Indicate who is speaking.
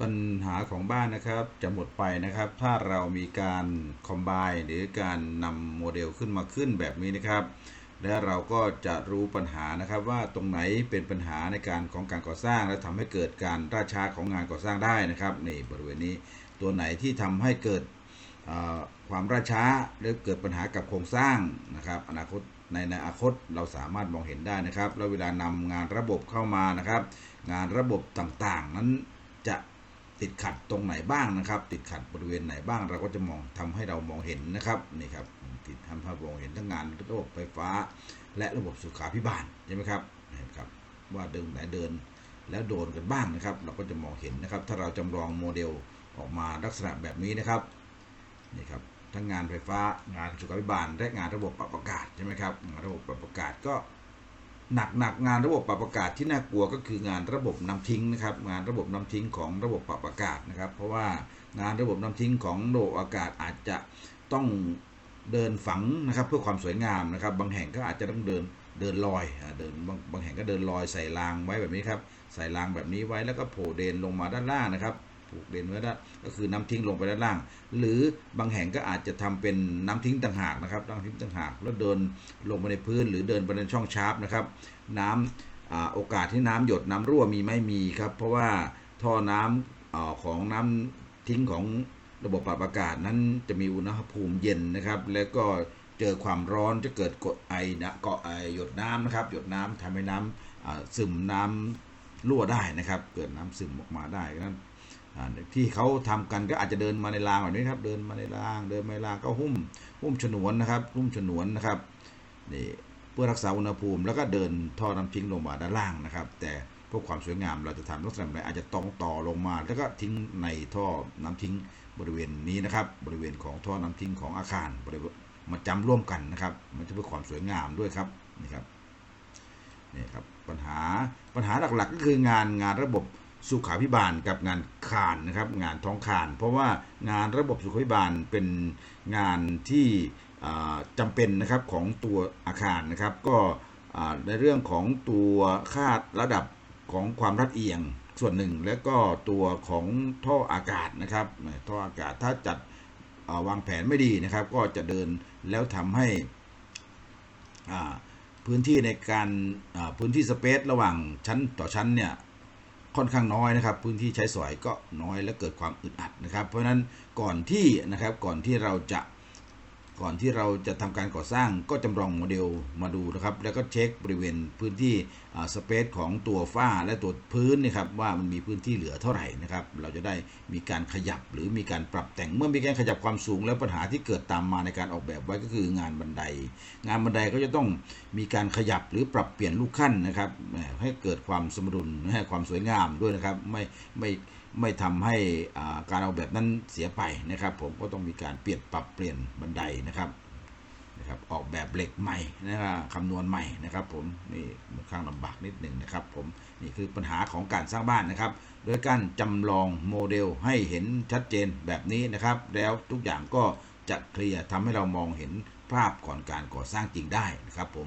Speaker 1: ปัญหาของบ้านนะครับจะหมดไปนะครับ ถ้าเรามีการคอมไบหรือการนำโมเดลขึ้นมาขึ้นแบบนี้นะครับ และเราก็จะรู้ปัญหานะครับว่าตรงไหนเป็นปัญหาในการของการก่อสร้าง และทำให้เกิดการราช้าของงานก่อสร้างได้นะครับนี่บริเวณนี้ตัวไหนที่ทำให้เกิดความราช้าหรือเกิดปัญหากับโครงสร้างนะครับอนาคตในในอนาคตเราสามารถมองเห็นได้นะครับ แล้วเวลานำงานระบบเข้ามานะครับ งานระบบต่างๆ นั้นจะ ติดขัดตรงไหนบ้างนะครับ ติดขัดบริเวณไหนบ้างเราก็จะมองทำให้เรามองเห็นนะครับนี่ครับติดทำให้เรามองเห็นทั้งงานระบบไฟฟ้า และระบบสุขาพิบาลใช่ไหมครับเห็นครับว่าเดินไหนเดินแล้วโดนกันบ้างนะครับ เราก็จะมองเห็นนะครับ ถ้าเราจำลองโมเดลออกมาลักษณะแบบนี้นะครับนี่ครับทั้งงานไฟฟ้างานสุขาพิบาลและงานระบบปรับอากาศใช่ไหมครับงานระบบปรับอากาศก็ หนักหนักๆงานระบบปรับอากาศที่น่ากลัวก็คืองานระบบน้ำทิ้งนะครับ งานระบบน้ำทิ้งของระบบปรับอากาศนะครับ เพราะว่างานระบบน้ำทิ้งของระบบอากาศอาจจะต้องเดินฝังนะครับ เพื่อความสวยงามนะครับ บางแห่งก็อาจจะต้องเดินเดินลอยเดินบางบางแห่งก็เดินลอยใส่รางไว้แบบนี้ครับ ใส่รางแบบนี้ไว้แล้วก็โผล่เดนลงมาด้านล่างนะครับ ผูกเดนไว้ด้านก็คือน้ำทิ้งลงไปด้านล่าง หรือบางแห่งก็อาจจะทำเป็นน้ำทิ้งต่างหากนะครับน้ำทิ้งต่างหากแล้วเดินลงไปในพื้น หรือเดินไปในช่องชาร์ปนะครับ น้ำอาโอกาสที่น้ำหยดน้ำรั่วมีไม่มีครับ เพราะว่าท่อน้ำอาของน้ำทิ้งของระบบปรับอากาศนั้นจะมีอุณหภูมิเย็นนะครับ แล้วก็เจอความร้อนจะเกิดกดไอนะเกาะไอหยดน้ำนะครับ หยดน้ำทำให้น้ำอ่าซึมน้ำรั่วได้นะครับ เกิดน้ำซึมออกมาได้นั้น ที่เขาทำกันก็อาจจะเดินมาในรางแบบนี้ครับ เดินมาในราง เดินมาในรางก็หุ้ม หุ้มฉนวนนะครับหุ้มฉนวนนะครับนี่เพื่อรักษาอุณหภูมิแล้วก็เดินท่อน้ำทิ้งลงมาด้านล่างนะครับ แต่เพื่อความสวยงามเราจะทำลักษณะไหนอาจจะต้องต่อลงมา แล้วก็ทิ้งในท่อน้ำทิ้งบริเวณนี้นะครับ บริเวณของท่อน้ำทิ้งของอาคารบริเวณมาจำร่วมกันนะครับ มันจะเพื่อความสวยงามด้วยครับนี่ครับนี่ครับปัญหาปัญหาหลักๆ ก็คืองานงานระบบสุขาพิบาลกับงาน คานนะครับงานท้องคานเพราะว่างานระบบสุขาพิบาลเป็นงานที่อ่าจำเป็นนะครับของตัวอาคารนะครับ ก็ในเรื่องของตัวค่าระดับของความรัดเอียงส่วนหนึ่ง แล้วก็ตัวของท่ออากาศนะครับท่ออากาศถ้าจัดาวางแผนไม่ดีนะครับ ก็จะเดินแล้วทำให้พื้นที่ในการาพื้นที่สเปซระหว่างชั้นต่อชั้นเนี่ย ค่อนข้างน้อยนะครับ พื้นที่ใช้สอยก็น้อยและเกิดความอึดอัดนะครับ เพราะฉะนั้นก่อนที่นะครับก่อนที่เราจะ ก่อนที่เราจะทำการก่อสร้างก็จำลองโมเดลมาดูนะครับ แล้วก็เช็คบริเวณพื้นที่สเปซของตัวฝ้าและตัวพื้นนะครับว่ามันมีพื้นที่เหลือเท่าไหร่นะครับ เราจะได้มีการขยับหรือมีการปรับแต่งเมื่อมีการขยับความสูง แล้วปัญหาที่เกิดตามมาในการออกแบบไว้ก็คืองานบันได งานบันไดก็จะต้องมีการขยับหรือปรับเปลี่ยนลูกขั้นนะครับให้เกิดความสมดุลให้ความสวยงามด้วยนะครับไม่ไม่ ไม่ทำให้การออกแบบนั้นเสียไปนะครับ ผมก็ต้องมีการเปลี่ยนปรับเปลี่ยนบันไดนะครับนะครับ ออกแบบเหล็กใหม่นะครับคำนวณใหม่นะครับ ผมนี่มันข้างลำบากนิดหนึ่งนะครับ ผมนี่คือปัญหาของการสร้างบ้านนะครับ โดยการจำลองโมเดลให้เห็นชัดเจนแบบนี้นะครับ แล้วทุกอย่างก็จะเคลียร์ทำให้เรามองเห็นภาพก่อนการก่อสร้างจริงได้นะครับผม